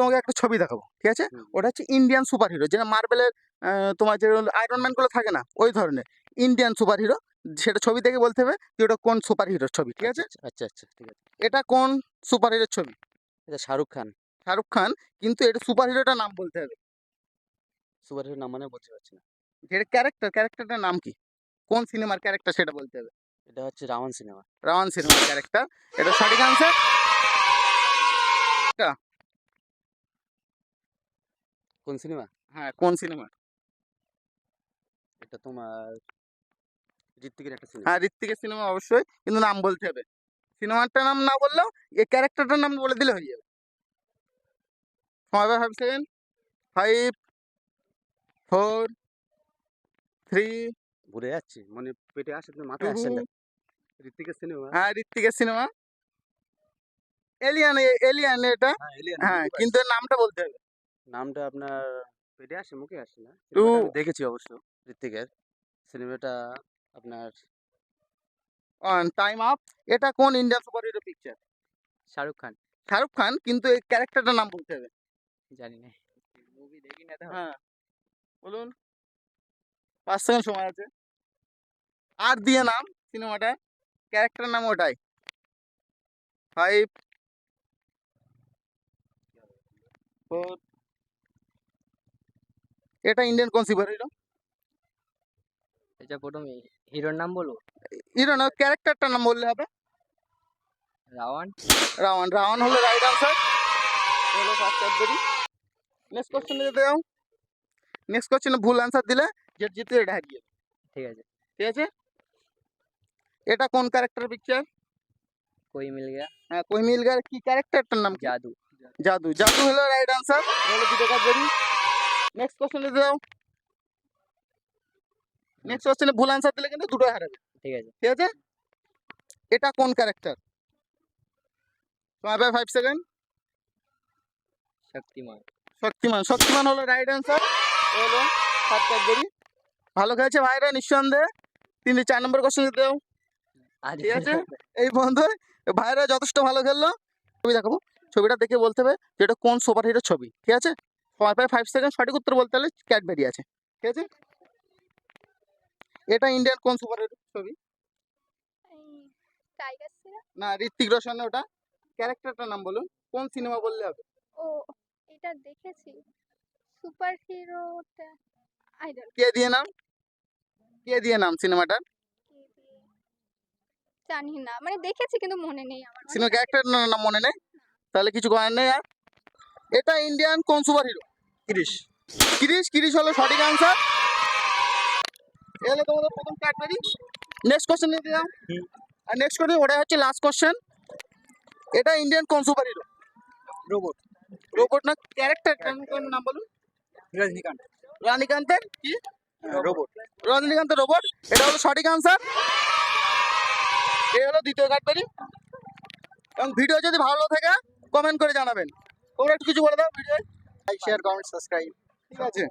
তোমাকে একটা ছবি দেখাবো ঠিক আছে? ওটা হচ্ছে ইন্ডিয়ান সুপার হিরো যেটা মার্বেলের তোমার যে আয়রন ম্যান থাকে না ওই ধরনের। ইন্ডিয়ান সুপার হিরো সেটা ছবি দেখে বলতে হবে যে ওটা কোন সুপার হিরোর ছবি ঠিক আছে? আচ্ছা আচ্ছা আচ্ছা ঠিক আছে। এটা কোন সুপার হিরোর ছবি? এটা শাহরুখ খান। শাহরুখ খান কিন্তু এটা সুপার হিরোটার নাম বলতে হবে। সুপার হিরো নাম মানে বলতে পারছি না। যেটা ক্যারেক্টার ক্যারেক্টারটার নাম কি? কোন সিনেমার ক্যারেক্টার সেটা বলতে হবে? এটা হচ্ছে রাওয়ান সিনেমা রাওয়ান সিনেমার ক্যারেক্টার এটা সঠিক আনসার কোন সিনেমা? হ্যাঁ কোন সিনেমা? এটা তোমার ঋত্বিকের একটা সিনেমা। হ্যাঁ ঋত্বিকের সিনেমা অবশ্যই কিন্তু নাম বলতে হবে। সিনেমাটার নাম না বললেও এই ক্যারেক্টারটার নাম বলে দিলে হয়ে যাবে। সময় five seven five four three ভুলে যাচ্ছি মানে পেটে আসে কিন্তু মাথায় আসছে না ঋত্বিকের সিনেমা? হ্যাঁ ঋত্বিকের সিনেমা। এলিয়ান এলিয়ান এটা। হ্যাঁ এলিয়ান হ্যাঁ কিন্তু নামটা বলতে হবে। নামটা আপনার পেটে আসে মুখে আসে না? আমি দেখেছি অবশ্য ঋত্বিকের। সিনেমাটা আপনার অন টাইম আপ এটা কোন Indian super hero picture? Shahrukh Khan. Shahrukh Khan? কিন্তু এই ক্যারেক্টারটার নাম বলতে হবে। জানি না। মুভি দেখি না তো হ্যাঁ। বলুন। পাঁচ সেকেন্ড সময় আছে। আর দিয়ে নাম সিনেমাটা ক্যারেক্টার নাম ওটাই। ফাইভ ফোর এটা ইন্ডিয়ান কোন সুপার হিরো? এটা প্রথমে হিরোর নাম বলব? হিরো না ক্যারেক্টারটার নাম বললে হবে। রাওয়ান। রাওয়ান রাওয়ান হলো রাইট আনসার হলো ফার্স্ট ক্যাডবেরি নেক্সট কোশ্চেনে যেতে যাও। নেক্সট কোশ্চেনে ভুল আনসার দিলে যে জিতে এটা হারিয়ে যাবে। ঠিক আছে। ঠিক আছে? এটা কোন ক্যারেক্টার পিকচার কই মিল গয়া? হ্যাঁ কই মিল গার কি ক্যারেক্টারটার নাম কি? জাদু। জাদু। জাদু হলো রাইট আনসার হলো দুটো ক্যাডবেরি নেক্সট কোশ্চেনে দাও নেক্সট কোশ্চেনে ভুল আনসার দিলে কিন্তু দুটো হারাবে। ঠিক আছে। ঠিক আছে? এটা কোন ক্যারেক্টার তোমার ফাইভ সেকেন্ড শক্তিমান। শক্তিমান। শক্তিমান হলো রাইট অ্যান্সার হলো সাত ভালো খেয়েছে ভাইরা নিঃসন্দেহে তিন চার নম্বর কোশ্চেন দাও ঠিক আছে? এই বন্ধু ভাইরা যথেষ্ট ভালো খেললো। ছবি দেখাবো। ছবিটা দেখে বলতে হবে যে এটা কোন সুপার হিরোর ছবি। ঠিক আছে? সময় প্রায় ফাইভ সেকেন্ড সঠিক উত্তর বলতে হলে ক্যাডবেরি আছে। ঠিক আছে? এটা ইন্ডিয়ান কোন সুপার হিরোর ছবি? না ঋত্বিক রোশন ওটা। ক্যারেক্টারটার নাম বলুন। কোন সিনেমা বললে হবে? ও এটা দেখেছি। সুপার হিরোটা আইডল কে দিয়ে নাম? কে দিয়ে নাম সিনেমাটার জানি না। মানে দেখেছি কিন্তু মনে নেই আমার। সিনেমা ক্যারেক্টার নাম মনে নেই? তাহলে কিছু করার নেই আর? এটা ইন্ডিয়ান কোন সুপার হিরো ক্রিশ কিরিশ কিরিশ হলো সঠিক আনসার এ হলো তোমাদের প্রথম ক্যাটাগরি নেক্সট কোশ্চেন নিতে যাও আর নেক্সট কোশ্চেন ওটা হচ্ছে লাস্ট কোশ্চেন এটা ইন্ডিয়ান কোন সুপার হিরো রোবট রোবট না ক্যারেক্টার কোন নাম বলুন? রজনীকান্ত রজনীকান্তের কি? রোবট রজনীকান্তের রোবট এটা হলো সঠিক আনসার এই হলো দ্বিতীয় ক্যাটাগরি এবং ভিডিও যদি ভালো থাকে কমেন্ট করে জানাবেন। তোমরা একটু কিছু বলে দাও video like share comment subscribe ঠিক আছে।